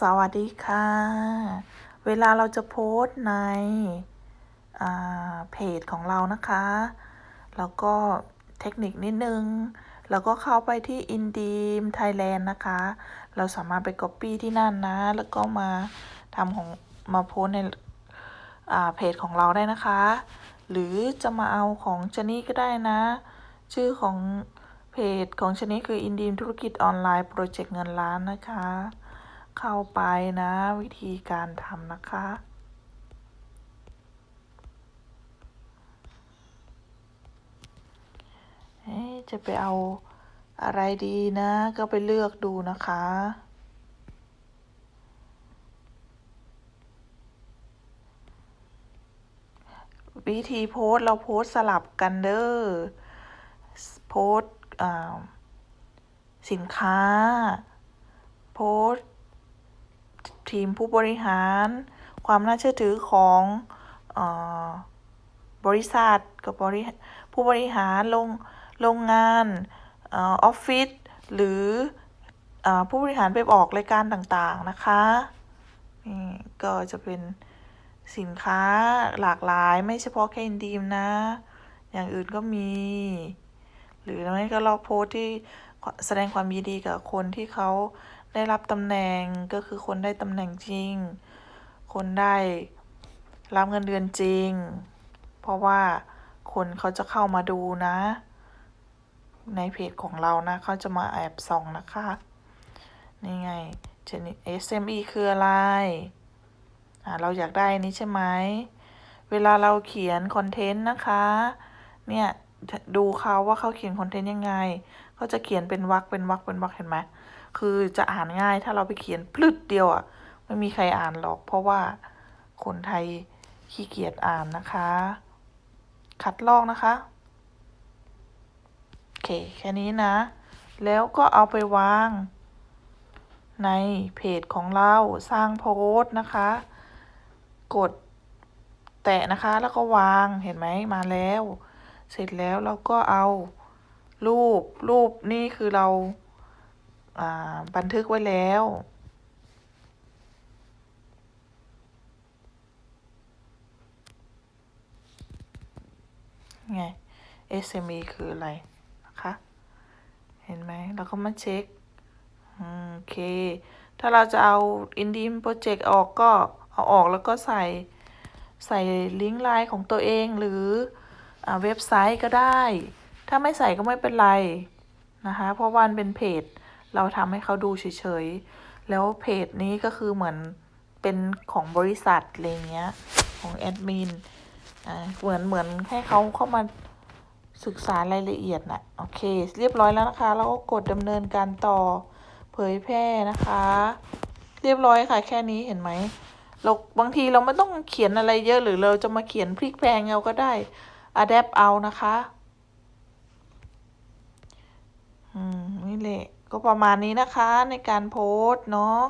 สวัสดีค่ะ เวลาเราจะโพสต์ในเพจของเรานะคะ แล้วก็เทคนิคนิดนึง แล้วก็เข้าไปที่ Indeed Thailand นะคะ เราสามารถไป Copy ที่นั่นนะ แล้วก็มาทำของมาโพสในเพจของเราได้นะคะ หรือจะมาเอาของชนี่ก็ได้นะ ชื่อของเพจของชนิดคือ Indeed ธุรกิจออนไลน์โปรเจกต์เงินล้านนะคะ เข้าไปนะวิธีการทำนะคะ จะไปเอาอะไรดีนะ ก็ไปเลือกดูนะคะวิธีโพสเราโพสสลับกันเด้อโพสอ่าสินค้า โพส ทีมผู้บริหาร ความน่าเชื่อถือของออบริษัทกับบริผู้บริหารโรงโรงงานออฟฟิศหรืออผู้บริหารไปออกรายการต่างๆนะคะนี่ก็จะเป็นสินค้าหลากหลายไม่เฉพาะแค่อินดีมนะ อย่างอื่นก็มี หรือไม่ก็เราโพสที่แสดงความยินดีกับคนที่เขา ได้รับตำแหน่งก็คือคนได้ตำแหน่งจริง คนได้รับเงินเดือนจริง เพราะว่าคนเขาจะเข้ามาดูนะ ในเพจของเรานะเขาจะมาแอบส่องนะคะ นี่ไงชนิด SME คืออะไรอ่าเราอยากได้นนี้ใช่ไหม เวลาเราเขียนคอนเทนต์นะคะ เนี่ยดูเขาว่าเขาเขียนคอนเทนต์ยังไง เขาจะเขียนเป็นวรรคเป็นวรรคเป็นวรรคเห็นไหม คือจะอ่านง่ายถ้าเราไปเขียนพลึดเดียวอะ่ะไม่มีใครอ่านหรอก เพราะว่าคนไทยขี้เกียจอ่านนะคะ คัดลอกนะคะ โอเค แค่นี้นะ แล้วก็เอาไปวาง ในเพจของเราสร้างโพสต์นะคะ กดแตะนะคะแล้วก็วางเห็นไหมมาแล้ว เสร็จแล้วเราก็เอารูปรูปนี่คือเราอ่า บันทึกไว้แล้ว ไง SME คืออะไร นะคะ เห็นไหมเราก็มาเช็ค โอเค ถ้าเราจะเอา Indeed Project ออกก็เอาออกแล้วก็ใส่ใส่ลิงก์ไลน์ของตัวเองหรืออเว็บไซต์ก็ได้ ถ้าไม่ใส่ก็ไม่เป็นไร นะคะ เพราะว่ามันเป็นเพจ เราทำให้เขาดูเฉยๆ แล้วเพจนี้ก็คือเหมือนเป็นของบริษัทอะไรเงี้ย ของแอดมินอ่าเหมือนเหมือนให้เขาเข้ามาศึกษารายละเอียดนะโอเค เรียบร้อยแล้วนะคะ แล้วก็กดดำเนินการต่อเผยแพร่นะคะ เรียบร้อยค่ะ แค่นี้เห็นไหมเราบางทีเราไม่ต้องเขียนอะไรเยอะหรือเราจะมาเขียนพลิกแพลงเอาก็ได้ adapt เอานะคะ อืม นี่แหละ ก็ประมาณนี้นะคะในการโพสต์เนาะ